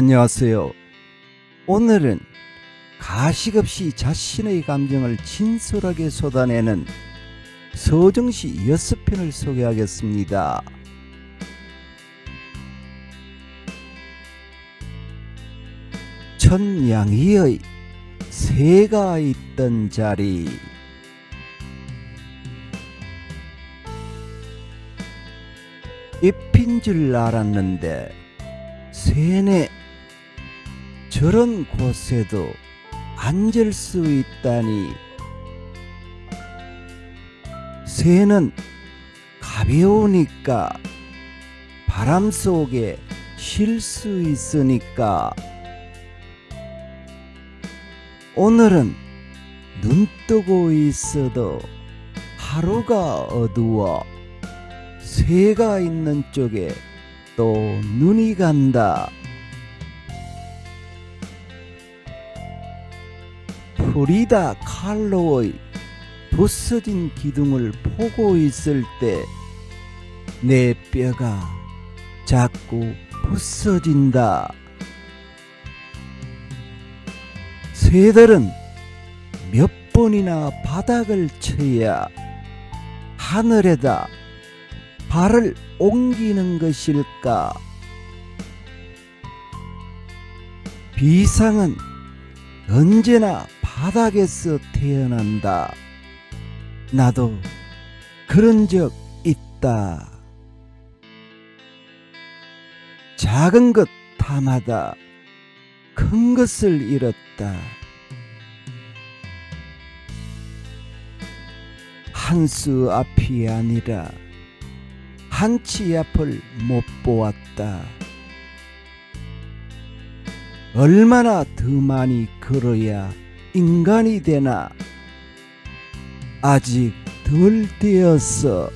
안녕하세요. 오늘은 가식 없이 자신의 감정을 진솔하게 쏟아내는 서정시 여섯 편을 소개하겠습니다. 천양이의 새가 있던 자리 잎인 줄 알았는데 새네 저런 곳에도 앉을 수 있다니 새는 가벼우니까 바람 속에 쉴 수 있으니까 오늘은 눈 뜨고 있어도 하루가 어두워 새가 있는 쪽에 또 눈이 간다. 프리다 칼로의 부서진 기둥을 보고 있을 때 내 뼈가 자꾸 부서진다. 새들은 몇 번이나 바닥을 쳐야 하늘에다 발을 옮기는 것일까? 비상은 언제나 바닥에서 태어난다. 나도 그런 적 있다. 작은 것 탐하다 큰 것을 잃었다. 한 수 앞이 아니라 한 치 앞을 못 보았다. 얼마나 더 많이 걸어야 인간이 되나? 아직 덜 되었어.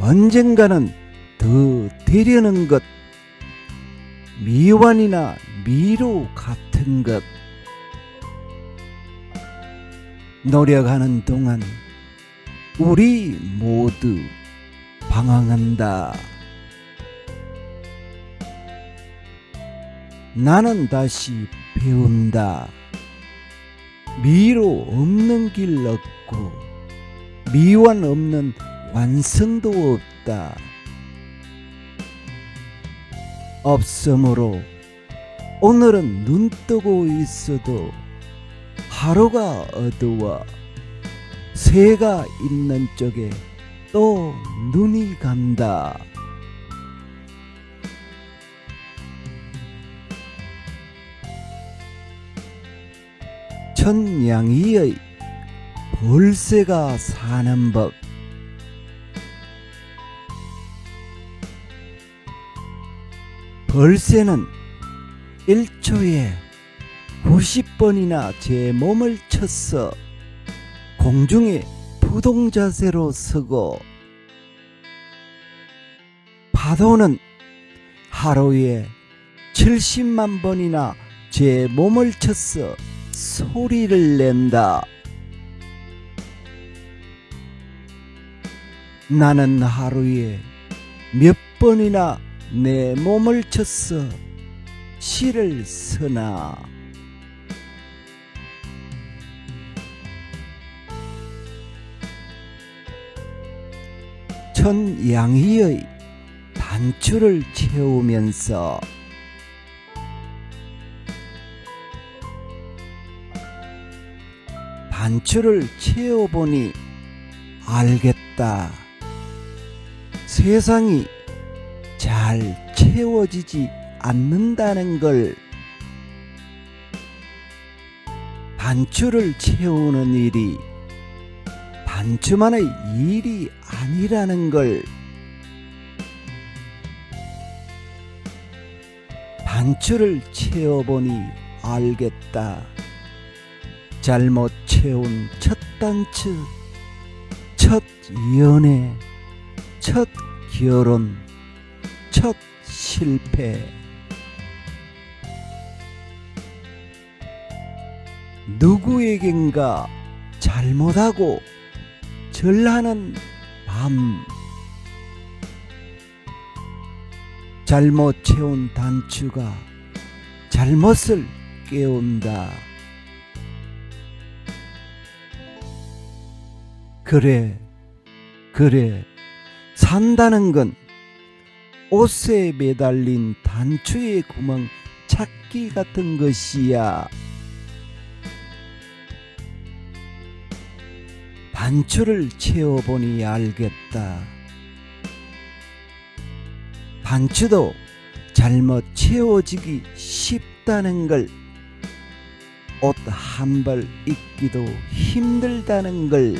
언젠가는 더 되려는 것. 미완이나 미로 같은 것. 노력하는 동안 우리 모두 방황한다. 나는 다시 배운다. 미로 없는 길 없고 미완 없는 완성도 없다. 없으므로 오늘은 눈 뜨고 있어도 하루가 어두워 새가 있는 쪽에 또 눈이 간다. 천양이의 벌새가 사는 법. 벌새는 1초에 90번이나 제 몸을 쳤어. 공중에 부동 자세로 서고. 파도는 하루에 70만 번이나 제 몸을 쳤어 소리를 낸다. 나는 하루에 몇 번이나 내 몸을 쳤어 시를 쓰나. 천양이의 단추를 채우면서 단추를 채워보니 알겠다. 세상이 잘 채워지지 않는다는 걸 단추를 채우는 일이 단추만의 일이 아니라는 걸 단추를 채워보니 알겠다. 잘못 채운 첫 단추, 첫 연애, 첫 결혼, 첫 실패. 누구에겐가 잘못하고 절하는 밤. 잘못 채운 단추가 잘못을 깨운다. 그래, 그래. 산다는 건 옷에 매달린 단추의 구멍 찾기 같은 것이야. 단추를 채워보니 알겠다. 단추도 잘못 채워지기 쉽다는 걸, 옷 한 벌 입기도 힘들다는 걸,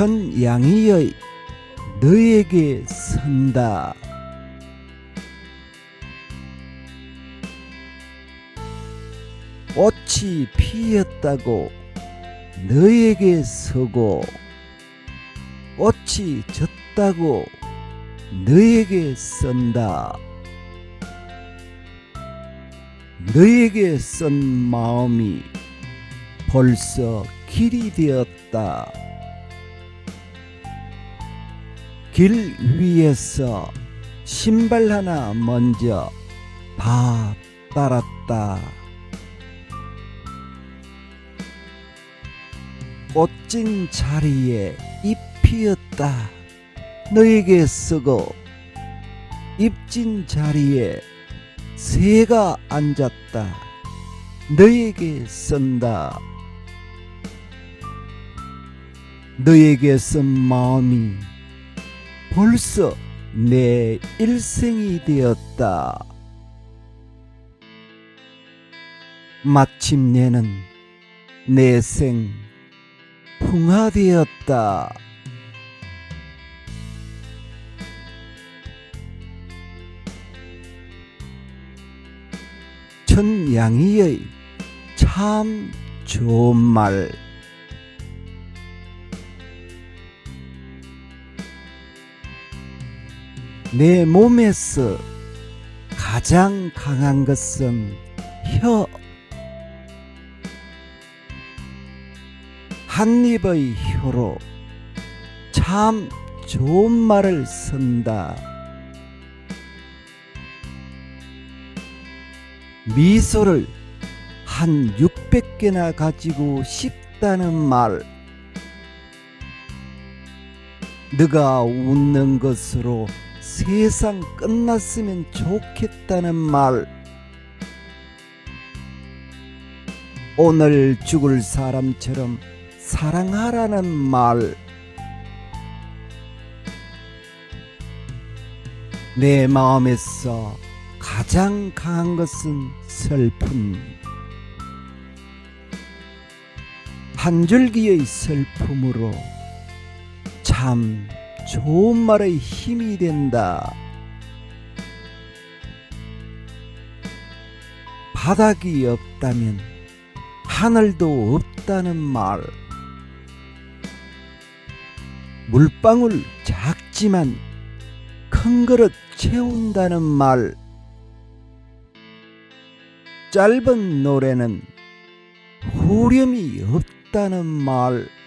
천양이의 너에게 선다. 꽃이 피었다고 너에게 서고 꽃이 졌다고 너에게 쓴다. 너에게 쓴 마음이 벌써 길이 되었다. 길 위에서 신발 하나 먼저 다 따랐다. 꽃진 자리에 잎 피었다. 너에게 쓰고 잎진 자리에 새가 앉았다. 너에게 쓴다. 너에게 쓴 마음이 벌써 내 일생이 되었다. 마침내는 내 생 풍화되었다. 천양이의 참 좋은 말. 내 몸에서 가장 강한 것은 혀. 한 입의 혀로 참 좋은 말을 쓴다. 미소를 한 600개나 가지고 싶다는 말. 네가 웃는 것으로 세상 끝났으면 좋겠다는 말. 오늘 죽을 사람처럼 사랑하라는 말. 내 마음에서 가장 강한 것은 슬픔. 한 줄기의 슬픔으로 참 좋은 말의 힘이 된다. 바닥이 없다면 하늘도 없다는 말. 물방울 작지만 큰 그릇 채운다는 말. 짧은 노래는 후렴이 없다는 말.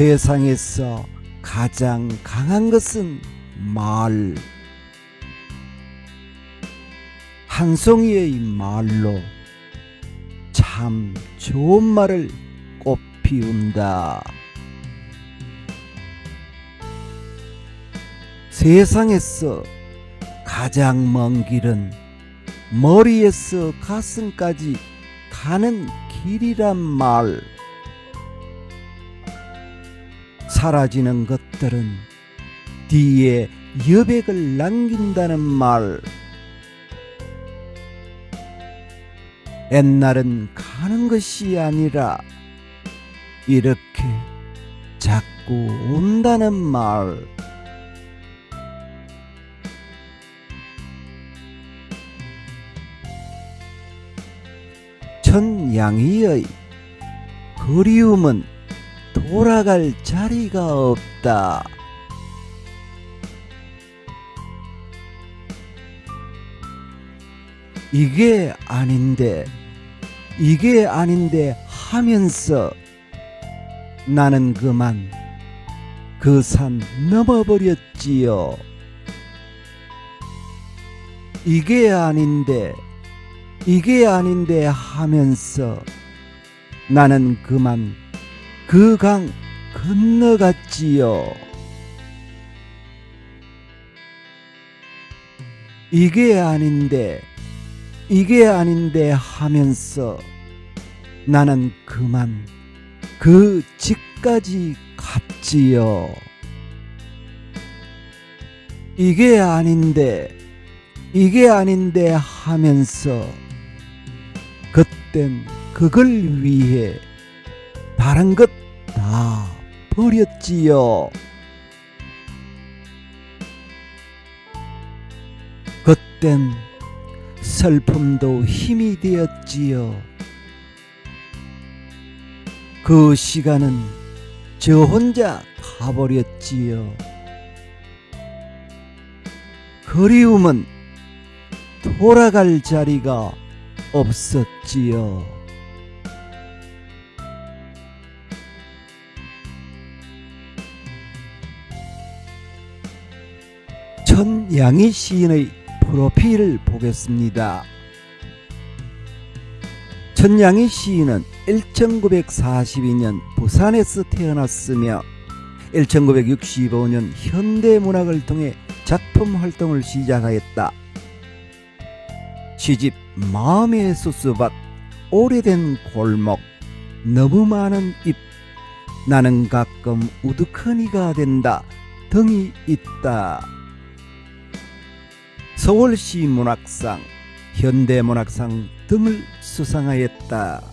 세상에서 가장 강한 것은 말. 한 송이의 말로 참 좋은 말을 꽃 피운다. 세상에서 가장 먼 길은 머리에서 가슴까지 가는 길이란 말. 사라지는 것들은 뒤에 여백을 남긴다는 말. 옛날은 가는 것이 아니라 이렇게 자꾸 온다는 말. 천양이의 그리움은 돌아갈 자리가 없다. 이게 아닌데 이게 아닌데 하면서 나는 그만 그 산 넘어버렸지요. 이게 아닌데 이게 아닌데 하면서 나는 그만 그 강 건너갔지요. 이게 아닌데 이게 아닌데 하면서 나는 그만 그 집까지 갔지요. 이게 아닌데 이게 아닌데 하면서 그땐 그걸 위해 다른 것 다 버렸지요. 그땐 슬픔도 힘이 되었지요. 그 시간은 저 혼자 가버렸지요. 그리움은 돌아갈 자리가 없었지요. 양희 시인의 프로필을 보겠습니다. 천양희 시인은 1942년 부산에서 태어났으며 1965년 현대문학을 통해 작품 활동을 시작하였다. 시집 마음의 수수밭 오래된 골목 너무 많은 잎 나는 가끔 우두커니가 된다 등이 있다. 서울시 문학상, 현대문학상 등을 수상하였다.